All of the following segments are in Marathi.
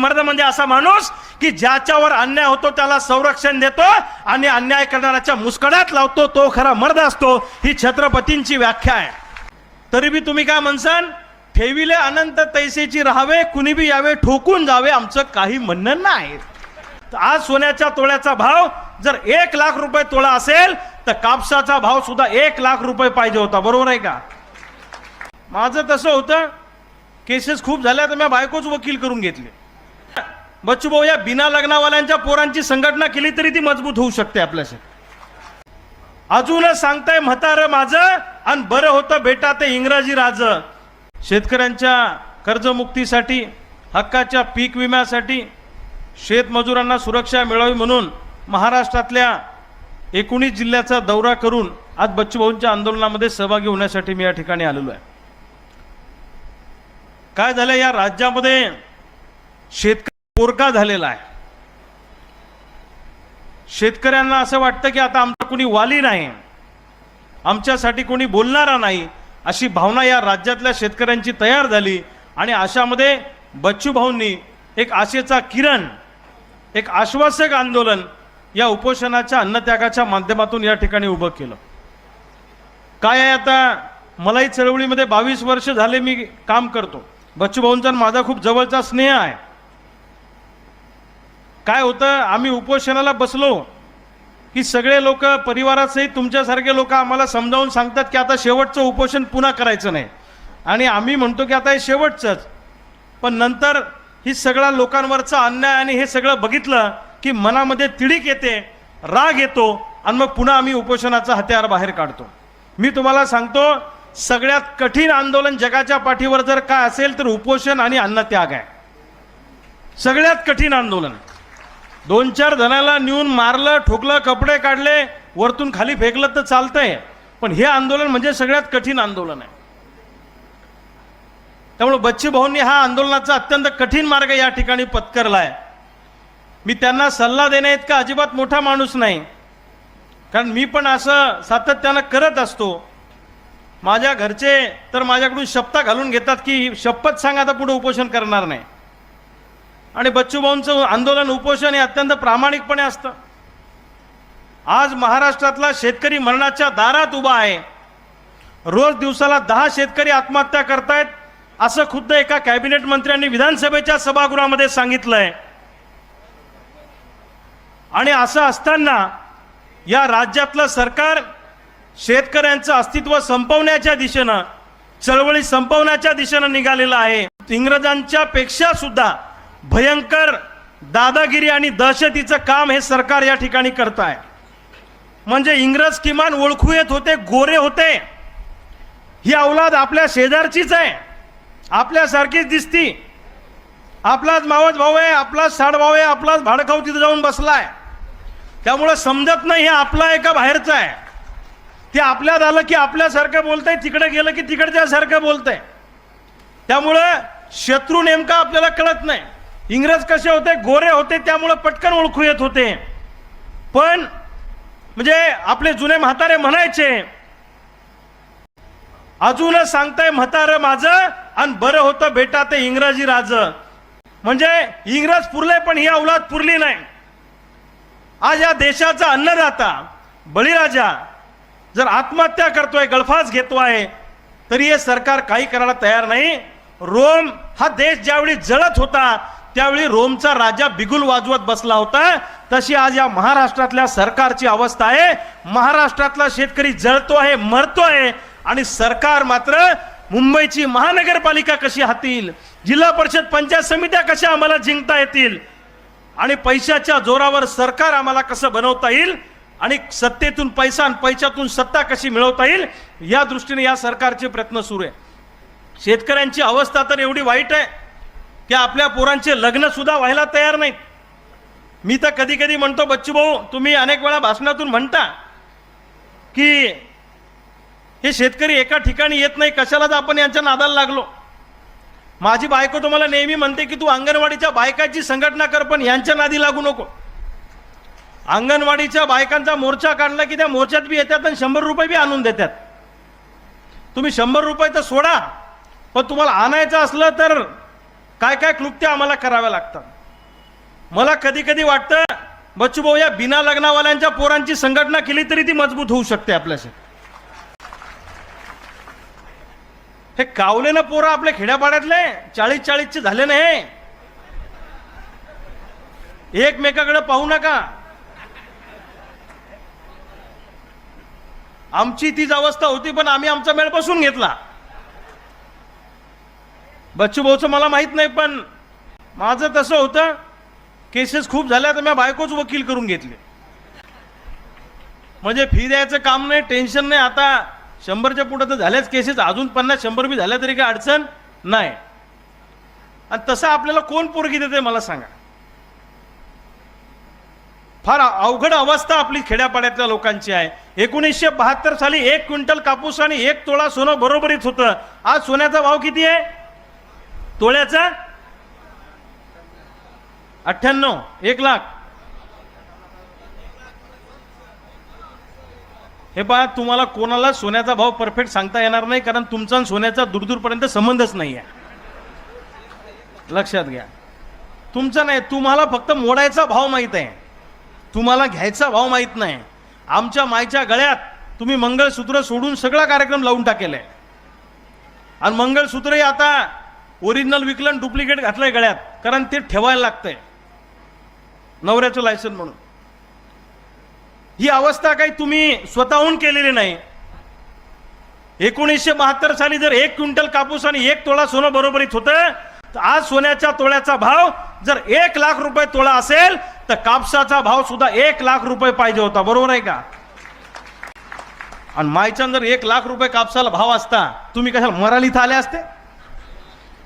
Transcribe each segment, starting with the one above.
मर्द म्हणजे असा माणूस की ज्याच्यावर अन्याय होतो त्याला संरक्षण देतो आणि अन्याय करणाऱ्याच्या मुस्कड्यात लावतो तो खरा मर्द असतो. ही छत्रपतींची व्याख्या आहे. तरी बी तुम्ही काय म्हणसान? ठेविले अनंत तैसेची राहावे कुणी बी यावे ठोकून जावे आमचं काही म्हणणं नाही. आज सोन्याच्या तोळ्याचा भाव जर एक लाख रुपये तोळा असेल तर कापसाचा भाव सुद्धा एक लाख रुपये पाहिजे होता. बरोबर आहे का? माझं तसं होतं. केसेस खूप झाल्या तर मी बायकोच वकील करून घेतले. बच्चूभाऊ या बिना लग्नावाल्यांच्या पोरांची संघटना केली तरी ती मजबूत होऊ शकते आपल्याशी. अजून सांगताय म्हातारं माझं आणि बरं होतं बेटा ते इंग्रजी राज. शेतकऱ्यांच्या कर्जमुक्तीसाठी हक्काच्या पीक विम्यासाठी शेतमजुरांना सुरक्षा मिळावी म्हणून महाराष्ट्रातल्या एकोणीस जिल्ह्याचा दौरा करून आज बच्चूभाऊंच्या आंदोलनामध्ये सहभागी होण्यासाठी मी या ठिकाणी आलेलो आहे. काय झालं या राज्यामध्ये? शेतकरी पोरका झालेला आहे. शेतकऱ्यांना असं वाटतं की आता आमचा कुणी वाली नाही. आमच्यासाठी कोणी बोलणारा नाही. अशी भावना या राज्यातल्या शेतकऱ्यांची तयार झाली आणि अशामध्ये बच्चू भाऊंनी एक आशेचा किरण एक आश्वासक आंदोलन या उपोषणाच्या अन्नत्यागाच्या माध्यमातून या ठिकाणी उभं केलं. काय आहे आता? मलाही चळवळीमध्ये बावीस वर्ष झाले मी काम करतो. बच्चूभाऊंचा माझा खूप जवळचा स्नेह आहे. काय होतं? आम्ही उपोषणाला बसलो. की सगळे लोक परिवारासहित तुमच्यासारखे लोक आम्हाला समजावून सांगतात की आता शेवटचं उपोषण पुन्हा करायचं नाही. आणि आम्ही म्हणतो की आता हे शेवटचंच. पण नंतर ही सगळ्या लोकांवरचा अन्याय आणि हे सगळं बघितलं की मनामध्ये तिडीक येते राग येतो आणि मग पुन्हा आम्ही उपोषणाचा हत्यार बाहेर काढतो. मी तुम्हाला सांगतो सगळ्यात कठीण आंदोलन जगाच्या पाठीवर जर काय असेल तर उपोषण आणि अन्नत्याग आहे. सगळ्यात कठीण आंदोलन. दोन चार जणाला नेऊन मारलं ठोकलं कपडे काढले वरतून खाली फेकलं तर चालतंय. पण हे आंदोलन म्हणजे सगळ्यात कठीण आंदोलन आहे. त्यामुळे बच्ची भाऊंनी हा आंदोलनाचा अत्यंत कठीण मार्ग या ठिकाणी पत्करला आहे मी त्यांना सल्ला देण्या इतका अजिबात मोठा माणूस नाही. कारण मी पण असं सातत्यानं करत असतो. माझ्या घरचे तर माझ्याकडून शपथा घालून घेतात की शपथ सांग आता पुढे उपोषण करणार नाही. आणि बच्चूभाऊंचं आंदोलन उपोषण हे अत्यंत प्रामाणिकपणे असतं. आज महाराष्ट्रातला शेतकरी मरणाच्या दारात उभा आहे. रोज दिवसाला दहा शेतकरी आत्महत्या करतायत असं खुद्द एका कॅबिनेट मंत्र्यांनी विधानसभेच्या सभागृहामध्ये सांगितलं आहे आणि असं असताना या राज्यातलं सरकार शेतकऱ्यांचं अस्तित्व संपवण्याच्या दिशेनं चळवळी संपवण्याच्या दिशेनं निघालेलं आहे. इंग्रजांच्या पेक्षा सुद्धा भयंकर दादागिरी आणि दहशतीचं काम हे सरकार या ठिकाणी करत आहे म्हणजे इंग्रज किमान ओळखू येत होते गोरे होते. ही अवलाद आपल्या शेजारचीच आहे. आपल्यासारखीच दिसती. आपलाच मावस भाऊ आहे आपलाच साडभाऊ आहे आपलाच भाडखाऊ तिथं जाऊन बसलाय. त्यामुळं समजत नाही हे आपलं आहे का बाहेरचं आहे. ते आपल्यात आलं की आपल्यासारखं बोलतंय तिकडे गेलं की तिकडच्यासारखं बोलतंय. त्यामुळं शत्रू नेमका आपल्याला कळत नाही. इंग्रज कसे होते? गोरे होते त्यामुळं पटकन ओळखू येत होते. पण म्हणजे आपले जुने म्हातारे म्हणायचे अजून सांगताय म्हातारं माझं आणि बरं होतं बेटा ते इंग्रजी राज. म्हणजे इंग्रज पुरले पण ही औलाद पुरली नाही. आज या देशाचा अन्नदाता बळीराजा जर आत्महत्या करतोय गळफास घेतो आहे तरी हे सरकार काही करायला तयार नाही. रोम हा देश ज्यावेळी जळत होता त्यावेळी रोमचा राजा बिगुल वाजवत बसला होता तशी आज या महाराष्ट्रातल्या सरकारची अवस्था आहे. महाराष्ट्रातला शेतकरी जळतो आहे मरतो आहे आणि सरकार मात्र मुंबईची महानगरपालिका कशी हातील जिल्हा परिषद पंचायत समित्या कशा आम्हाला जिंकता येतील आणि पैशाच्या जोरावर सरकार आम्हाला कसं बनवता येईल आणि सत्तेतून पैसा आणि पैशातून सत्ता कशी मिळवता येईल या दृष्टीने या सरकारचे प्रयत्न सुरू आहे. शेतकऱ्यांची अवस्था तर एवढी वाईट आहे की आपल्या पोरांचे लग्न सुद्धा व्हायला तयार नाहीत. मी तर कधी कधी म्हणतो बच्चू भाऊ तुम्ही अनेक वेळा भाषणातून म्हणता की हे शेतकरी एका ठिकाणी येत नाही कशालाच आपण यांच्या नादाला लागलो. माझी बायको तुम्हाला नेहमी म्हणते की तू अंगणवाडीच्या बायकाची संघटना कर पण यांच्या नादी लागू नको. अंगणवाडीच्या बायकांचा मोर्चा काढला की त्या मोर्चात बी येतात आणि शंभर रुपये बी आणून देतात. तुम्ही शंभर रुपये तर सोडा पण तुम्हाला आणायचं असलं तर काय काय क्लुप्त्या आम्हाला कराव्या लागतात. मला कधी कधी वाटतं बच्चू भाऊ या बिना लग्नावाल्यांच्या पोरांची संघटना केली तरी ती मजबूत होऊ शकते आपल्याशी. हे कावले ना पोरं आपल्या खेड्यापाड्यातले चाळीस चाळीसचे झाले ना हे. एकमेकाकडे पाहू नका. आमची तीच अवस्था होती पण आम्ही आमचा मेळ बसून घेतला. बच्चू भाऊचं मला माहीत नाही पण माझं तसं होतं केसेस खूप झाल्या तर मी बायकोच वकील करून घेतले. म्हणजे फी द्यायचं काम नाही टेन्शन नाही आता शंभरच्या पुढं तर झाल्याच केसेस अजून पन्नास शंभर बी झाल्या तरी काही अडचण नाही. आणि तसं आपल्याला कोण पोरगी देते मला सांगा. फार अवघड अवस्था आपली खेड्यापाड्यातल्या लोकांची आहे. एकोणीसशे बहात्तर साली एक क्विंटल कापूस आणि एक तोळा सोनं बरोबरीत होतं. आज सोन्याचा भाव किती आहे? तोळ्याचा? अठ्ठ्याण्णव एक लाख. हे पहा तुम्हाला कोणाला सोन्याचा भाव परफेक्ट सांगता येणार नाही कारण तुमचा आणि सोन्याचा दूरदूरपर्यंत संबंधच नाही आहे. लक्षात घ्या. तुमचा नाही तुम्हाला फक्त मोडायचा भाव माहीत आहे. तुम्हाला घ्यायचा भाव माहीत नाही. आमच्या मायच्या गळ्यात तुम्ही मंगळसूत्र सोडून सगळा कार्यक्रम लावून टाकेलाय आणि मंगळसूत्रही आता ओरिजिनल विकलन डुप्लिकेट घातलंय गळ्यात. कारण ते ठेवायला लागतंय. नवऱ्याचं लायसन म्हणून. ही अवस्था काही तुम्ही स्वतःहून केलेली नाही. एकोणीसशे बहात्तर साली जर एक क्विंटल कापूस आणि एक तोळा सोनं बरोबरीत होतं तर आज सोन्याच्या तोळ्याचा भाव जर एक लाख रुपये तोळा असेल तर कापसाचा भाव सुद्धा एक लाख रुपये पाहिजे होता. बरोबर आहे का? आणि मायच्यान जर एक लाख रुपये कापसाला भाव असता तुम्ही कशाला मराल इथं आले असते?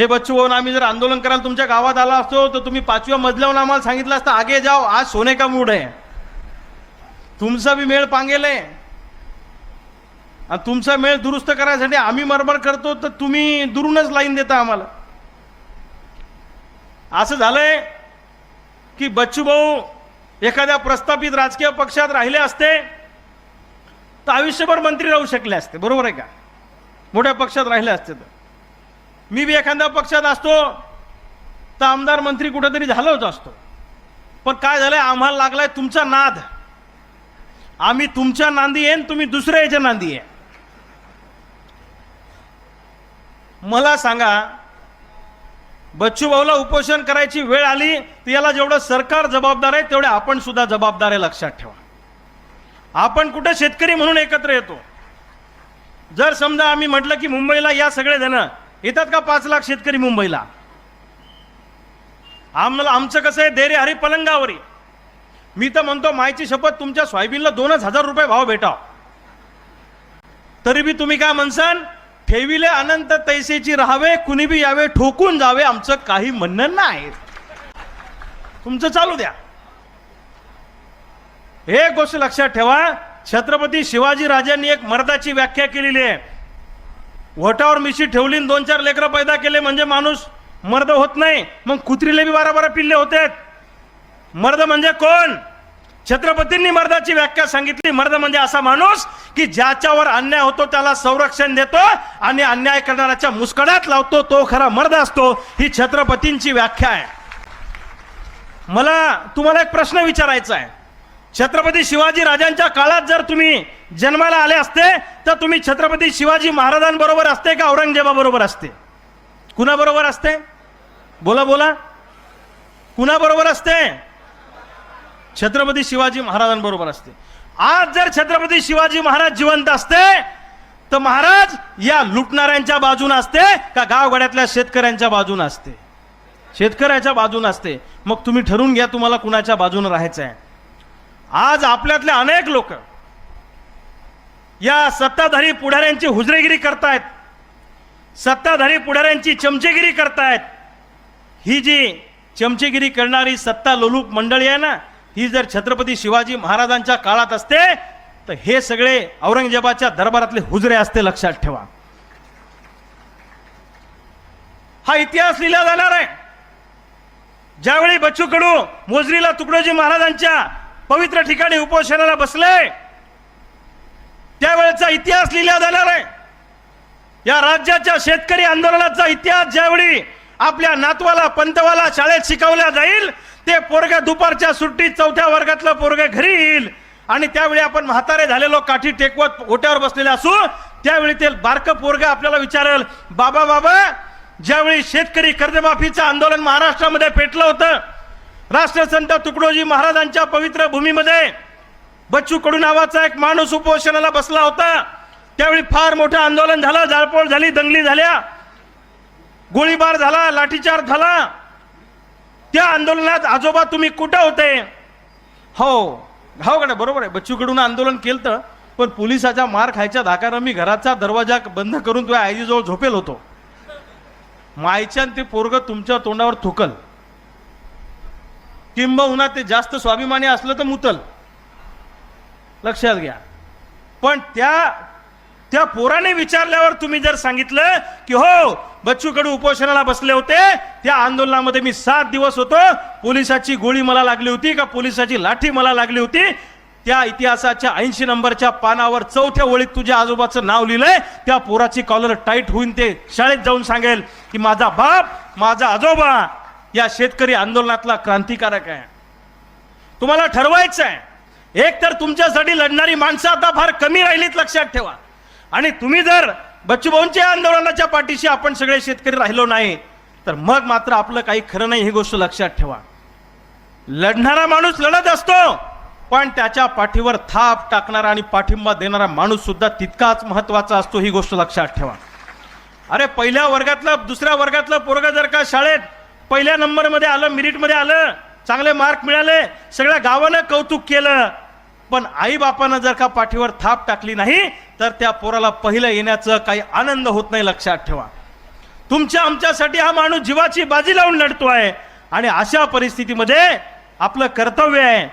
हे बच्चू भाऊन आम्ही जर आंदोलन करायला तुमच्या गावात आला असतो तर तुम्ही पाचव्या मजल्यावर आम्हाला सांगितलं असतं आगे जाओ आज सोने का मूड आहे. तुमचा बी मेळ पांगेल आहे. आणि तुमचा मेळ दुरुस्त करायसाठी आम्ही मरमर करतो तर तुम्ही दुरूनच लाईन देता आम्हाला. असं झालंय की बच्चू भाऊ एखाद्या प्रस्थापित राजकीय पक्षात राहिले असते तर आयुष्यभर मंत्री राहू शकले असते बरोबर आहे का? मोठ्या पक्षात राहिले असते तर. मी बी एखाद्या पक्षात असतो तर आमदार मंत्री कुठंतरी झालोच असतो. पण काय झालंय? आम्हाला लागलाय तुमचा नाद. आम्ही तुमच्या नांदी येईन तुम्ही दुसऱ्या याच्या नांदी आहे. मला सांगा बच्चू भाऊला उपोषण करायची वेळ आली तर याला जेवढं सरकार जबाबदार आहे तेवढे आपण सुद्धा जबाबदार आहे लक्षात ठेवा. आपण कुठं शेतकरी म्हणून एकत्र येतो? जर समजा आम्ही म्हटलं की मुंबईला या सगळे जण येतात का पाच लाख शेतकरी मुंबईला? आम्हाला आमचं कसं आहे देरे हरी पलंगावरी. मी तर म्हणतो मायची शपथ तुमच्या सोयाबीनला दोनच हजार रुपये भाव भेटाव. तरी बी तुम्ही काय म्हणसान ठेविले अनंत तैसेची राहावे कुणी बी यावे ठोकून जावे आमचं काही म्हणणं नाही. तुमचं चालू द्या. हे गोष्ट लक्षात ठेवा छत्रपती शिवाजी राजांनी एक मर्दाची व्याख्या केलेली आहे. वटावर मिशी ठेवली दोन चार लेकरं पैदा केले म्हणजे माणूस मर्द होत नाही. मग कुत्रीले बी बारा बारा पिल्ले होते मर्द म्हणजे कोण? छत्रपतींनी मर्दाची व्याख्या सांगितली. मर्द म्हणजे असा माणूस की ज्याच्यावर अन्याय होतो त्याला संरक्षण देतो आणि अन्याय करणाऱ्याच्या मुस्कडात लावतो. तो खरा मर्द असतो. ही छत्रपतींची व्याख्या आहे. मला तुम्हाला एक प्रश्न विचारायचा आहे. छत्रपती शिवाजी राजांच्या काळात जर तुम्ही जन्माला आले असते तर तुम्ही छत्रपती शिवाजी महाराजांबरोबर असते का औरंगजेबाबरोबर असते? कुणाबरोबर असते? बोला बोला. कुणाबरोबर असते? छत्रपती शिवाजी महाराजांबरोबर असते. आज जर छत्रपती शिवाजी महाराज जिवंत असते तर महाराज या लुटणाऱ्यांच्या बाजून असते का गावगड्यातल्या शेतकऱ्यांच्या बाजून असते? शेतकऱ्याच्या बाजून असते. मग तुम्ही ठरवून घ्या तुम्हाला कुणाच्या बाजून राहायचं आहे आज आपल्यातले अनेक लोक या सत्ताधारी पुढाऱ्यांची हुजरेगिरी करतायत सत्ताधारी पुढाऱ्यांची चमचेगिरी करतायत. ही जी चमचेगिरी करणारी सत्ता लोलूप मंडळी आहे ना ही जर छत्रपती शिवाजी महाराजांच्या काळात असते तर हे सगळे औरंगजेबाच्या दरबारातले हुजरे असते लक्षात ठेवा. हा इतिहास लिहिला जाणार आहे. ज्यावेळी बच्चू कडू मोजरीला तुकडोजी महाराजांच्या पवित्र ठिकाणी उपोषणाला बसले. त्यावेळेचा इतिहास लिहिला जाणार आहे. या राज्याच्या शेतकरी आंदोलनाचा इतिहास ज्यावेळी आपल्या नातवाला पंतवाला शाळेत शिकवल्या जाईल ते पोरग दुपारच्या सुट्टीत चौथ्या वर्गातलं पोरग घरी येईल. आणि त्यावेळी आपण म्हातारे झालेलो काठी टेकवत ओट्यावर बसलेले असू त्यावेळी ते बारकं पोरग आपल्याला विचारेल बाबा बाबा ज्यावेळी शेतकरी कर्जमाफीचं आंदोलन महाराष्ट्रामध्ये पेटलं होतं राष्ट्रसंत तुकडोजी महाराजांच्या पवित्र भूमीमध्ये बच्चू कडू नावाचा एक माणूस उपोषणाला बसला होता. त्यावेळी फार मोठं आंदोलन झालं जाळपोळ झाली दंगली झाल्या. गोळीबार झाला लाठीचार झाला. त्या आंदोलनात आजोबा तुम्ही कुठं होते? हो हो कडे बरोबर आहे. बच्चू कडून आंदोलन केलं तर पण पोलिसाचा मार खायच्या धाकानं मी घराचा दरवाजा बंद करून तुझ्या आईजीजवळ झोपेल होतो. मायच्यान ते पोरग तुमच्या तोंडावर थुकल. किंबहुना ते जास्त स्वाभिमानी असलं तर मुतल. लक्षात घ्या. पण त्या त्या पोराने विचारल्यावर तुम्ही जर सांगितलं की हो बच्चूकडे उपोषणाला बसले होते त्या आंदोलनामध्ये मी सात दिवस होतो पोलिसाची गोळी मला लागली होती का पोलिसाची लाठी मला लागली होती? त्या इतिहासाच्या ऐंशी नंबरच्या पानावर चौथ्या ओळीत तुझ्या आजोबाचं नाव लिहिलंय. त्या पोराची कॉलर टाईट होईन ते शाळेत जाऊन सांगेल की माझा बाप माझा आजोबा या शेतकरी आंदोलनातला क्रांतिकारक आहे. तुम्हाला ठरवायचं आहे. एक तर तुमच्यासाठी लढणारी माणसं आता फार कमी राहिलीत लक्षात ठेवा. आणि तुम्ही जर बच्चूभाऊंच्या आंदोलनाच्या पाठीशी आपण सगळे शेतकरी राहिलो नाही तर मग मात्र आपलं काही खरं नाही ही गोष्ट लक्षात ठेवा. लढणारा माणूस लढत असतो पण त्याच्या पाठीवर थाप टाकणारा आणि पाठिंबा देणारा माणूस सुद्धा तितकाच महत्त्वाचा असतो ही गोष्ट लक्षात ठेवा. अरे पहिल्या वर्गातलं दुसऱ्या वर्गातलं पोरगा जर का शाळेत पहिल्या नंबरमध्ये आलं मिरिटमध्ये आलं चांगले मार्क मिळाले सगळ्या गावानं कौतुक केलं. पण आईबापानं जर का पाठीवर थाप टाकली नाही तर त्या पोराला पहिलं येण्याचं काही आनंद होत नाही लक्षात ठेवा. तुमच्या आमच्यासाठी हा माणूस जीवाची बाजी लावून लढतो आहे. आणि अशा परिस्थितीमध्ये आपलं कर्तव्य आहे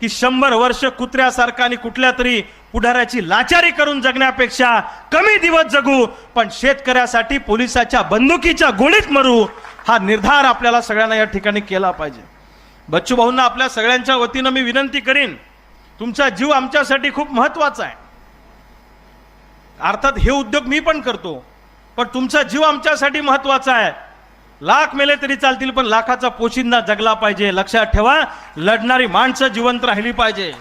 की शंभर वर्ष कुत्र्यासारखा आणि कुठल्या तरी पुढाऱ्याची लाचारी करून जगण्यापेक्षा कमी दिवस जगू पण शेतकऱ्यासाठी पोलिसाच्या बंदुकीच्या गोळीत मरू हा निर्धार आपल्याला सगळ्यांना या ठिकाणी केला पाहिजे. बच्चू भाऊंना आपल्या सगळ्यांच्या वतीनं मी विनंती करीन तुमचा जीव आमच्यासाठी खूप महत्त्वाचा आहे. अर्थात हे उद्योग मी पण करतो पण तुमचा जीव आमच्यासाठी महत्त्वाचा आहे. लाख मेले तरी चालतील पण लाखाचा पोशिंदा जगला पाहिजे. लक्षात ठेवा लढणारी माणसं जिवंत राहिली पाहिजे.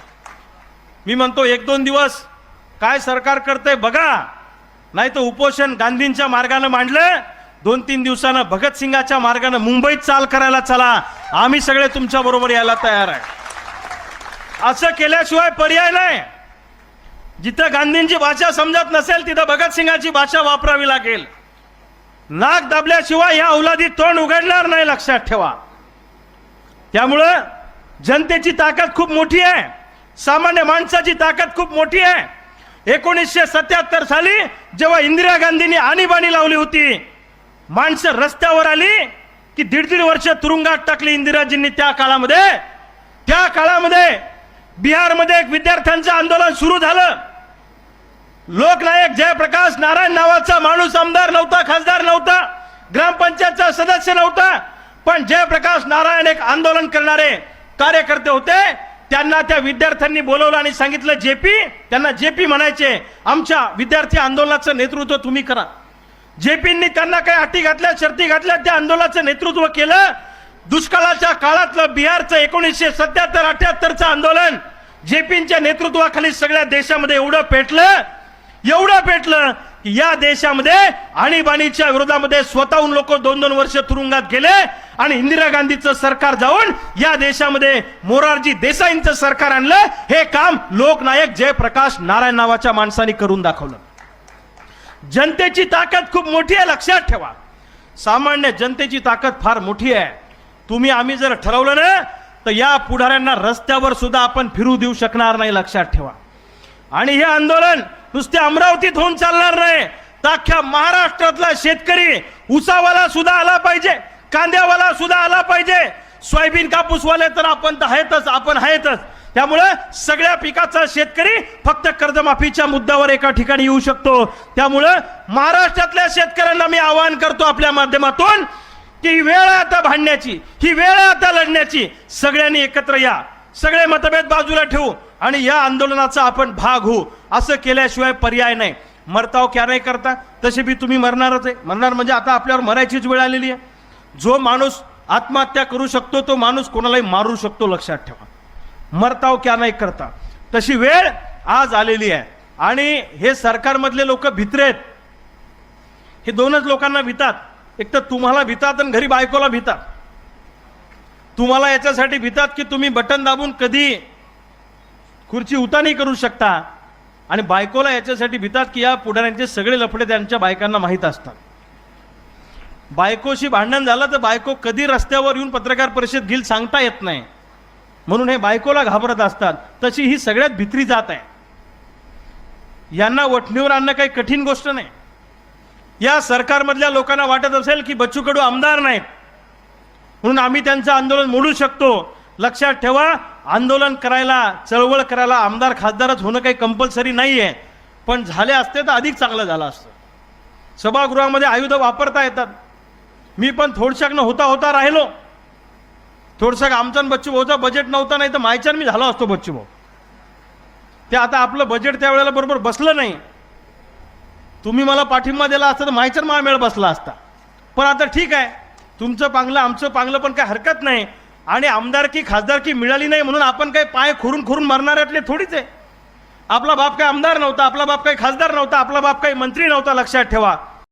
मी म्हणतो एक दोन दिवस काय सरकार करतंय बघा. नाही तर उपोषण गांधींच्या मार्गानं मांडलं दोन तीन दिवसानं भगतसिंगाच्या मार्गानं मुंबईत चाल करायला चला. आम्ही सगळे तुमच्या बरोबर यायला तयार आहे. असं केल्याशिवाय पर्याय नाही. जिथं गांधींची भाषा समजत नसेल तिथं भगतसिंगाची भाषा वापरावी लागेल. नाक दाबल्याशिवाय या औलादी तोंड उघडणार नाही लक्षात ठेवा. त्यामुळं जनतेची ताकद खूप मोठी आहे. सामान्य माणसाची ताकद खूप मोठी आहे. एकोणीसशे सत्याहत्तर साली जेव्हा इंदिरा गांधींनी आणीबाणी लावली होती माणसं रस्त्यावर आली की दीड दीड वर्ष तुरुंगात टाकली इंदिराजींनी त्या काळामध्ये. त्या काळामध्ये बिहारमध्ये एक विद्यार्थ्यांचं आंदोलन सुरू झालं. लोकनायक जयप्रकाश नारायण नावाचा माणूस आमदार नव्हता खासदार नव्हता ग्रामपंचायतचा सदस्य नव्हता पण जयप्रकाश नारायण एक आंदोलन करणारे कार्यकर्ते होते. त्यांना त्या विद्यार्थ्यांनी बोलवलं आणि सांगितलं जेपी त्यांना जेपी म्हणायचे आमच्या विद्यार्थी आंदोलनाचं नेतृत्व तुम्ही करा. जेपींनी त्यांना काही अटी घातल्या शर्ती घातल्या त्या आंदोलनाचं नेतृत्व केलं. दुष्काळाच्या काळातलं बिहारचं एकोणीसशे सत्याहत्तर अठ्याहत्तरचं आंदोलन जेपींच्या नेतृत्वाखाली सगळ्या देशामध्ये एवढं पेटलं एवढं पेटलं की या देशामध्ये आणीबाणीच्या विरोधामध्ये स्वतःहून लोक दोन दोन वर्ष तुरुंगात गेले आणि इंदिरा गांधीचं सरकार जाऊन या देशामध्ये मोरारजी देसाईंचं सरकार आणलं. हे काम लोकनायक जयप्रकाश नारायण नावाच्या माणसाने करून दाखवलं. जनतेची ताकद खूप मोठी आहे लक्षात ठेवा. सामान्य जनतेची ताकद फार मोठी आहे. तुम्ही आम्ही जर ठरवलं ना तर या पुढाऱ्यांना रस्त्यावर सुद्धा आपण फिरू देऊ शकणार नाही लक्षात ठेवा. आणि हे आंदोलन नुसते अमरावतीत होऊन चालणार नाही. तर अख्ख्या महाराष्ट्रातला शेतकरी उसावाला सुद्धा आला पाहिजे कांद्यावाला सुद्धा आला पाहिजे. सोयाबीन कापूसवाले तर आपण तर आहेतच आपण आहेतच. त्यामुळं सगळ्या पिकाचा शेतकरी फक्त कर्जमाफीच्या मुद्द्यावर एका ठिकाणी येऊ शकतो. त्यामुळं महाराष्ट्रातल्या शेतकऱ्यांना मी आवाहन करतो आपल्या माध्यमातून की वेळ आता भांडण्याची ही वेळ आता लढण्याची. सगळ्यांनी एकत्र या. सगळे मतभेद बाजूला ठेवू आणि या आंदोलनाचा आपण भाग होऊ. असं केल्याशिवाय पर्याय नाही. मरताव क्या नाही करता? तसे बी तुम्ही मरणारच आहे. मरणार म्हणजे आता आपल्यावर मरायचीच वेळ आलेली आहे. जो माणूस आत्महत्या करू शकतो तो माणूस कोणालाही मारू शकतो लक्षात ठेवा. मरताव क्या नाही करता। तशी वेळ आज आलेली आहे. आणि हे सरकारमधले लोक भित्रे आहेत. हे दोनच लोकांना भितात. एक तर तुम्हाला भितात आणि घरी बायकोला भितात. तुम्हाला याच्यासाठी भितात की तुम्ही बटन दाबून कधी खुर्ची उतानी करू शकता. आणि बायकोला याच्यासाठी भितात की या पुढाऱ्यांचे सगळे लफडे त्यांच्या बायकांना माहीत असतात. बायकोशी भांडण झालं तर बायको कधी रस्त्यावर येऊन पत्रकार परिषद घेईल सांगता येत नाही. म्हणून हे बायकोला घाबरत असतात. तशी ही सगळ्यात भित्री जात आहे. यांना वठणीवर आणणं काही कठीण गोष्ट नाही. या सरकारमधल्या लोकांना वाटत असेल की बच्चू कडू आमदार नाहीत. म्हणून आम्ही त्यांचं आंदोलन मोडू शकतो. लक्षात ठेवा आंदोलन करायला चळवळ करायला आमदार खासदारच होणं काही कंपल्सरी नाही आहे पण झाले असते तर अधिक चांगलं झालं असतं. सभागृहामध्ये आयुध वापरता येतात. मी पण थोडशाकनं होता होता राहिलो. थोडंसं आमचा बच्चू भाऊचा बजेट नव्हता नाही तर मायच्यान मी झालो असतो बच्चू भाऊ ते आता आपलं बजेट त्यावेळेला बरोबर बसलं नाही. तुम्ही मला पाठिंबा दिला असता तर मायच्यान मला मेळ बसला असता. पण आता ठीक आहे. तुमचं पांगलं आमचं पांगलं पण काय हरकत नाही. आणि आमदारकी खासदारकी मिळाली नाही म्हणून आपण काही पाय खोरून खोरून मरणाऱ्यातले थोडीच आहे. आपला बाप काही आमदार नव्हता आपला बाप काही खासदार नव्हता आपला बाप काही मंत्री नव्हता लक्षात ठेवा.